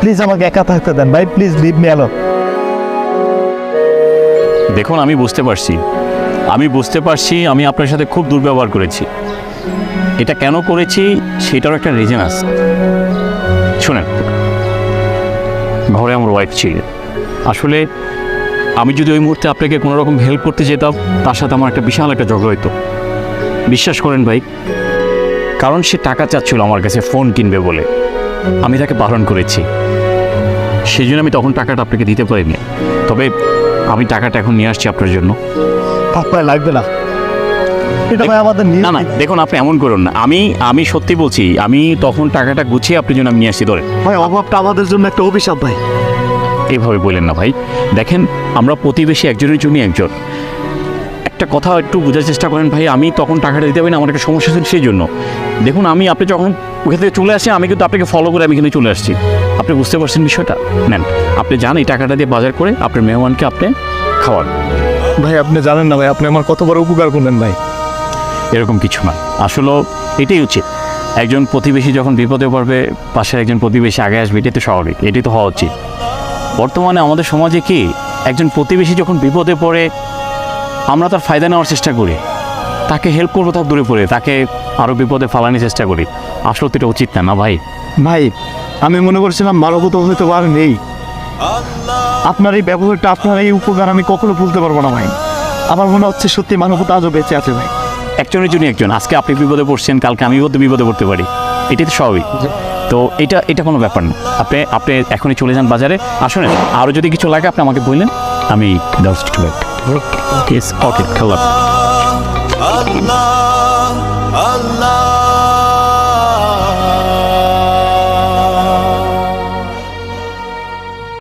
Please আমাকে একা থাকতে দেন। ভাই, প্লিজ লিভ মি অ্যালোন দেখুন, আমি বুঝতে পারছি। আমি বুঝতে পারছি, আমি আপনার সাথে খুব দুর্ব্যবহার করেছি। এটা কেন করেছি, সেটারও একটা রিজন আছে। শুনেন, ঘরে আমার ওয়াইফ ছিল। আসলে, আমি যদি ওই মুহূর্তে আপনাকে কোনো রকম হেল্প করতে যেতাম, তার সাথে আমার একটা বিশাল একটা ঝগড়া হতো বিশ্বাস করেন ভাই, কারণ সে টাকা চাচ্ছিল আমার কাছে ফোন কিনবে বলে। আমি তাকে বারণ করেছি। সেই জন্য আমি তখন টাকাটা আপনাকে দিতে পারিনি। তবে আমি টাকাটা এখন নিয়ে আসছি আপনার জন্য। আপনার লাগবে না। এটা ভাই আমাদের না না দেখুন আপনি এমন করুন না। আমি আমি সত্যি বলছি আমি তখন টাকাটা গুছিয়ে আপনার জন্য আমি নিয়ে আসছি ধরে ভাই অভাবটা আমাদের জন্য একটা অভিশাপ ভাই। এইভাবে বললেন না ভাই। দেখেন আমরা প্রতিবেশী একজনের জন্য একজন। একটা কথা একটু বোঝার চেষ্টা করেন ভাই আমি তখন টাকাটা দিতে পারি না আমার একটা সমস্যা ছিল সেই জন্য। দেখুন আমি আপনি যখন ওখান থেকে চলে আসি আমি কিন্তু আপনাকে ফলো করে আমি কিন্তু চলে আসছি। আপনি বুঝতে পারছেন বিষয়টা? নেন আপনি যান এই টাকাটা দিয়ে বাজার করে আপনার মেহমানকে আপনি খাওয়ান। ভাই আপনি জানেন না ভাই আপনি আমার কত বড় উপকার করলেন ভাই। এরকম কিছু না। আসলে এটাই উচিত। একজন প্রতিবেশী যখন বিপদে পড়বে পাশের একজন প্রতিবেশী আগে আসবে এটাই তো স্বাভাবিক এটাই তো হওয়া উচিত। বর্তমানে আমাদের সমাজে কি একজন প্রতিবেশী যখন বিপদে পড়ে আমরা তার ফায়দা নেওয়ার চেষ্টা করি। তাকে হেল্প করব তার দূরে পড়ে তাকে আরও বিপদে ফালানোর চেষ্টা করি। আসলে তো এটা উচিত না না ভাই? ভাই আমি মনে করছিলাম মানবতা হয়তো আর নেই। আপনার এই ব্যবহারটা আপনার এই উপকার আমি কখনো ভুলতে পারব না ভাই। আমার মনে হচ্ছে সত্যি মানবতা আজও বেঁচে আছে ভাই। একজনের জন্য একজন। আজকে আপনি বিপদে পড়ছেন কালকে আমি হয়তো বিপদে পড়তে পারি। এটাই তো স্বাভাবিক। তো এটা এটা কোনো ব্যাপার না। আপনি আপনি এখনই চলে যান বাজারে। আসুন আরও যদি কিছু লাগে আপনি আমাকে বললেন আমি কিছু ওকে Allah,